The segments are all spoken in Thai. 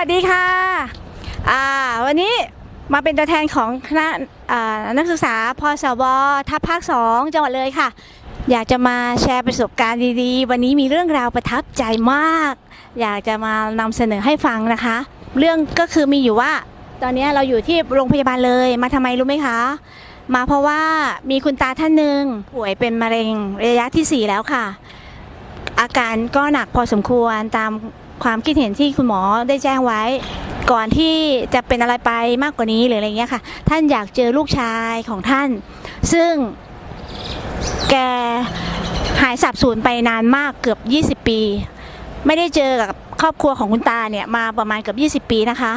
วัสดีค่ะอ่าวันนี้มาเป็นตัวแทนของคณะนักศึกษาพสวทัพภาค 2 จังหวัดเลยค่ะ อยากจะมาแชร์ประสบการณ์ดีๆ วันนี้มีเรื่องราวประทับใจมาก อยากจะมานำเสนอให้ฟังนะคะ เรื่องก็คือมีอยู่ว่า ตอนนี้เราอยู่ที่โรงพยาบาลเลยมาทำไมรู้ไหมคะ มาเพราะว่ามีคุณตาท่านหนึ่งป่วยเป็นมะเร็งระยะทีสี่4 แล้วค่ะ อาการก็หนักพอสมควรตาม ความคิดเห็นที่คุณหมอได้แจ้งไว้ ก่อนที่จะเป็นอะไรไปมากกว่านี้หรืออะไรเงี้ยค่ะ ท่านอยากเจอลูกชายของท่าน ซึ่งแกหายสับสูญไปนานมากเกือบ 20 ปี ไม่ได้เจอกับครอบครัวของคุณตาเนี่ยมาประมาณเกือบ20 ปีนะคะ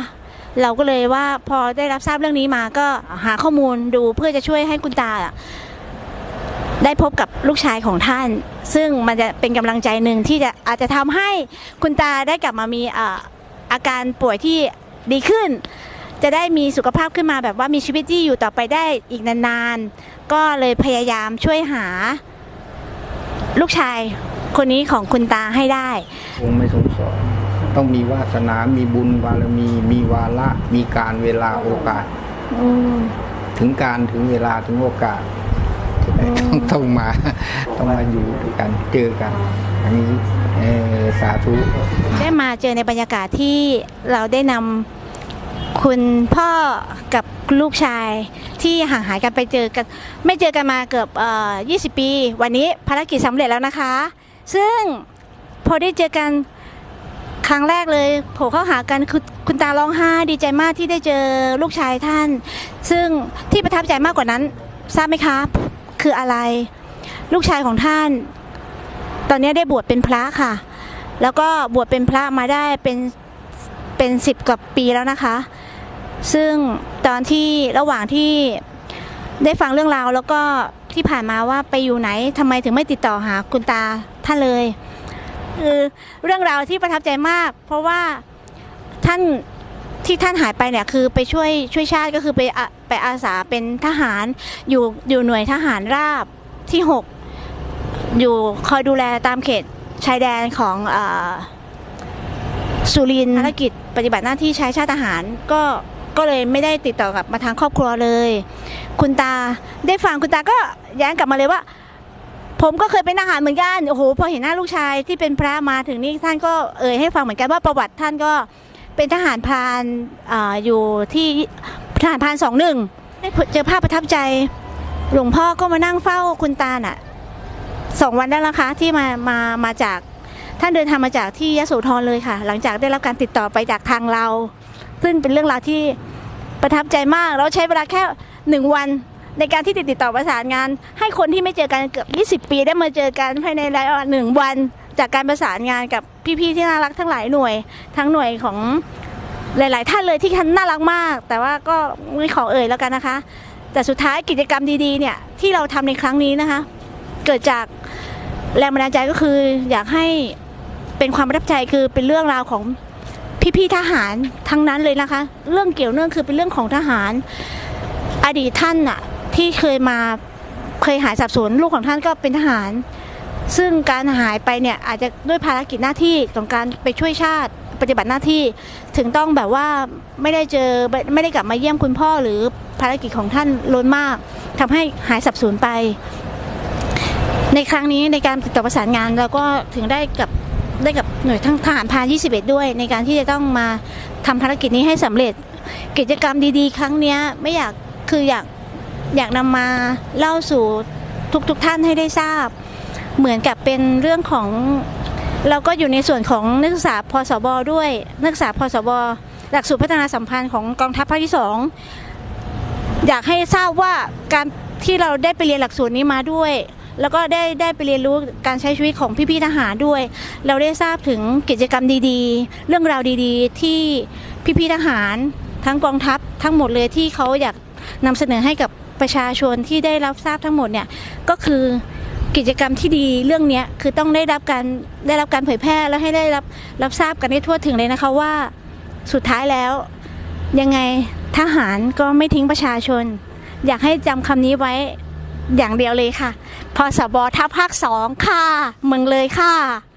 เราก็เลยว่าพอได้รับทราบเรื่องนี้มาก็หาข้อมูลดูเพื่อจะช่วยให้คุณตา ได้พบกับลูกชายของท่าน ซึ่งมันจะเป็นกำลังใจหนึ่งที่จะอาจจะทำให้คุณตาได้กลับมามีอ่าอาการป่วยที่ดีขึ้น จะได้มีสุขภาพขึ้นมาแบบว่ามีชีวิตที่อยู่ต่อไปได้อีกนานๆ ก็เลยพยายามช่วยหา ลูกชายคนนี้ของคุณตาให้ได้คงไม่สงสารต้องมีวาสนา มีบุญบารมี มีวาระ มีการเวลาโอกาสอืมถึงการถึงเวลาถึงโอกาส ต้องต้องมาต้องมาอยู่ด้วยกันเจอกันอันนี้สาธุได้มาเจอในบรรยากาศที่เราได้นำคุณพ่อกับลูกชายที่ห่างหายกันไปเจอกันไม่เจอกันมาเกือบออ20 ปี วันนี้ภารกิจสำเร็จแล้วนะคะ ซึ่งพอได้เจอกันครั้งแรกเลยโผล่เข้าหากันคือคุณตาร้องไห้ดีใจมากที่ได้เจอลูกชายท่าน ซึ่งที่ประทับใจมากกว่านั้น ทราบไหมคะ คืออะไร ลูกชายของท่าน ตอนนี้ได้บวชเป็นพระค่ะ แล้วก็บวชเป็นพระมาได้เป็นเป็นสิบกว่าปีแล้วนะคะ ซึ่งตอนที่ระหว่างที่ได้ฟังเรื่องราวแล้วก็ที่ผ่านมาว่าไปอยู่ไหนทำไมถึงไม่ติดต่อหาคุณตาท่านเลยคือเรื่องราวที่ประทับใจมาก เพราะว่าท่าน ที่ท่านหายไปเนี่ยคือไปช่วยช่วยชาติก็คือไปอไปอาสาเป็นทหารอยู่อยู่หน่วยทหารราบที่หกอยู่คอยดูแลตามเขตชายแดนของอสุรินทร์ภารกิจปฏิบัติหน้าที่ใช้ชาติทหารก็ก็เลยไม่ได้ติดต่อกลับมาทางครอบครัวเลย คุณตาได้ฟังคุณตาก็แย้งกลับมาเลยว่า ผมก็เคยเป็นทหารเหมือนกันโอ้โหพอเห็นหน้าลูกชายที่เป็นพระมาถึงนี่ท่านก็เอ่ยให้ฟังเหมือนกันว่าประวัติท่านก็ เป็นทหารพรานออยู่ที่ทหารพรานสองหนึ่งได้เจอภาพประทับใจ หลวงพ่อก็มานั่งเฝ้าคุณตาน่ะสองวันได้แล้วคะที่มามามาจากท่านเดินทางมาจากที่ยโสธรเลยค่ะ หลังจากได้รับการติดต่อไปจากทางเรา ซึ่งเป็นเรื่องราวที่ประทับใจมาก เราใช้เวลาแค่หนึ่งวันในการที่ติดต่อประสานงาน ให้คนที่ไม่เจอกันเกือบ 20 ปีได้มาเจอกันภายในระยะหนึ่งวัน จากการประสานงานกับพี่ๆที่น่ารักทั้งหลายหน่วย ทั้งหน่วยของหลาย ๆ ท่านเลยที่ท่านน่ารักมาก แต่ว่าก็ไม่ขอเอ่ยแล้วกันนะคะ แต่สุดท้ายกิจกรรมดีๆเนี่ยที่เราทำในครั้งนี้นะคะ เกิดจากแรงบันดาลใจก็คืออยากให้เป็นความประทับใจคือเป็นเรื่องราวของพี่ๆทหารทั้งนั้นเลยนะคะ เรื่องเกี่ยวเนื่องคือเป็นเรื่องของทหาร อดีตท่านน่ะที่เคยมาเคยหายสับสนลูกของท่านก็เป็นทหาร ซึ่งการหายไปเนี่ยอาจจะด้วยภารกิจหน้าที่ของการไปช่วยชาติปฏิบัติหน้าที่ถึงต้องแบบว่าไม่ได้เจอไม่ได้กลับมาเยี่ยมคุณพ่อหรือภารกิจของท่านล้นมากทำให้หายสับสนไป ในครั้งนี้ในการติดต่อประสานงานเราก็ถึงได้กับได้กับหน่วยทั้งทหารพาน21 ด้วย ในการที่จะต้องมาทำภารกิจนี้ให้สำเร็จ กิจกรรมดีๆ ครั้งนี้ไม่อยากคืออยากอยากนำมาเล่าสู่ทุกๆทท่านให้ได้ทราบ เหมือนกับเป็นเรื่องของเราก็อยู่ในส่วนของนักศึกษาพสบด้วย นักศึกษาพสบหลักสูตรพัฒนาสัมพันธ์ของกองทัพภาคที่สองอยากให้ทราบว่าการที่เราได้ไปเรียนหลักสูตรนี้มาด้วย แล้วก็ได้ได้ไปเรียนรู้การใช้ชีวิตของพี่ๆทหารด้วย เราได้ทราบถึงกิจกรรมดีๆ เรื่องราวดีๆ ที่พี่ๆทหารทั้งกองทัพทั้งหมดเลยที่เขาอยากนำเสนอให้กับประชาชนที่ได้รับทราบทั้งหมดเนี่ยก็คือ กิจกรรมที่ดีเรื่องนี้คือต้องได้รับการได้รับการเผยแพร่แล้วให้ได้รับรับทราบกันได้ทั่วถึงเลยนะคะว่าสุดท้ายแล้ว ยังไงทหารก็ไม่ทิ้งประชาชน อยากให้จำคำนี้ไว้อย่างเดียวเลยค่ะพสบทัพภาคสองค่ะเมืองเลยค่ะ